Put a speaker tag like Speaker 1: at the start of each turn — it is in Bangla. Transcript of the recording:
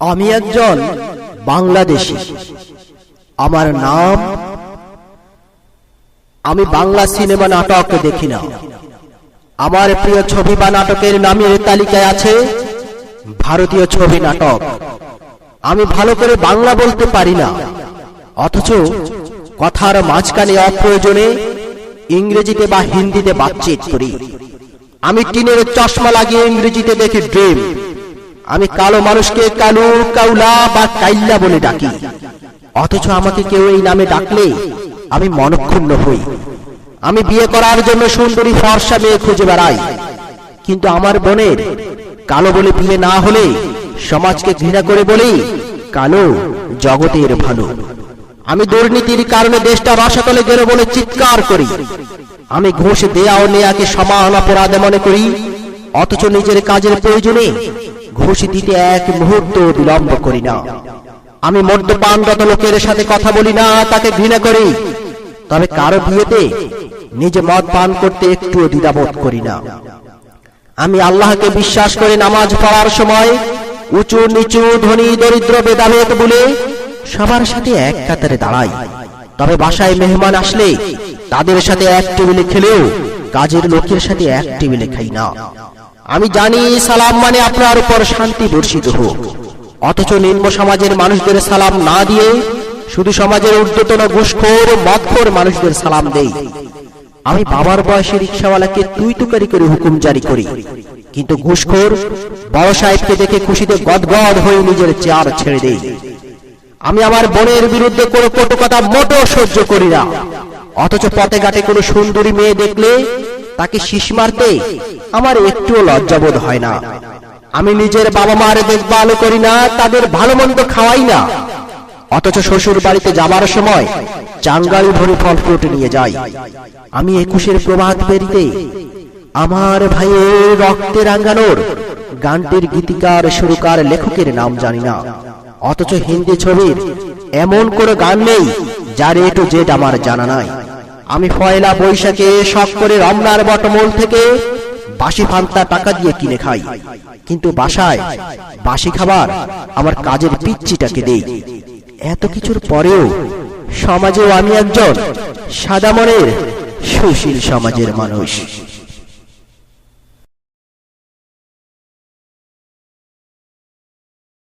Speaker 1: আমি একজন বাংলাদেশি। আমার নাম, আমি বাংলা সিনেমা নাটক দেখি না। আমার প্রিয় ছবি বা নাটকের নামের তালিকায় আছে ভারতীয় ছবি নাটক। আমি ভালো করে বাংলা বলতে পারি না। অথচ কথার মাঝখানে অপ্রয়োজনে ইংরেজিতে বা হিন্দিতে বাতচিত করি। আমি টিনের চশমা লাগিয়ে ইংরেজিতে দেখি ড্রিম। আমি কালো মানুষকে কালু, কাউলা বা কাইল্লা বলে ডাকি। অথচ আমাকে কেউ এই নামে ডাকলে আমি মনক্ষুণ্ণ হই। আমি বিয়ে করার জন্য সুন্দরী ফর্সা মেয়ে খুঁজে বেড়াই। কিন্তু আমার বোনের কালো বলে বিয়ে না হলে সমাজকে ঘৃণা করে বলি, কালো জগতের ভালো। আমি দুর্নীতির কারণে দেশটা রসাতলে গেল বলে চিৎকার করি। আমি ঘুষ দেয়া ও নেয়াকে সমান অপরাধে মনে করি, অথচ নিজের কাজের প্রয়োজনে ঘুষ দিতে এক মুহূর্ত বিলম্ব করি না। আমি মদ্যপানরত লোকের সাথে কথা বলি না, তাকে ঘৃণা করি। তবে কারও বিয়েতে নিজে মদ পান করতে একটুও দ্বিধাবোধ করি না। আমি আল্লাহকে বিশ্বাস করে নামাজ পড়ার সময় উঁচু নিচু ধনী দরিদ্র ভেদাভেদ বলে সবার সাথে এক কাতারে দাঁড়াই। তবে বাসায় মেহমান আসলে তাদের সাথে এক টেবিলে খেলেও কাজের লোকের সাথে এক টেবিলে খাই না। আমি জানি সালাম মানে আপনার উপর শান্তি বর্ষিত হোক। অথচ নিম্ন সমাজের মানুষদের সালাম না দিয়ে শুধু সমাজের ঊর্ধ্বতন ঘুষখোর মদখোর মানুষদের সালাম দেই। আমি বাবার বয়সে রিক্সাওয়ালাকে তুই তুকারি করে হুকুম জারি করি। কিন্তু ঘুষখোর, বড় সাহেবকে দেখে খুশিতে গদগদ হয়ে নিজের চেয়ার ছেড়ে দেই। আমি আমার বোনের বিরুদ্ধে কোনো কটু কথা মোটেও সহ্য করি না। অথচ পথে ঘাটে কোনো সুন্দরী মেয়ে দেখলে তাকে শীষ মারতে আমার একটুও লজ্জাবোধ হয় না। আমি নিজের বাবা মার দেখভাল করি না, তাদের ভালো মন্দ খাওয়াই না। অথচ শ্বশুর বাড়িতে যাবার সময় চাঙ্গালি ভরে ফল ফ্রুট নিয়ে যাই। আমি একুশের প্রভাত পেরিতে আমার ভাইয়ের রক্তে রাঙ্গানোর গানটির গীতিকার, সুরকার, লেখকের নাম জানি না। অথচ হিন্দি ছবির এমন কোনো গান নেই, যার এ টু জেড আমার জানা নাই। আমি পয়লা বৈশাখে শখ করে রমনার বটমূল থেকে বাসি ফান্তা টাকা দিয়ে কিনে খাই। কিন্তু বাসায় বাসি খাবার আমার কাজের পিচ্ছিটাকে দেই। এত কিছুর পরেও সমাজেও আমি একজন সাদা মনের সুশীল সমাজের মানুষ।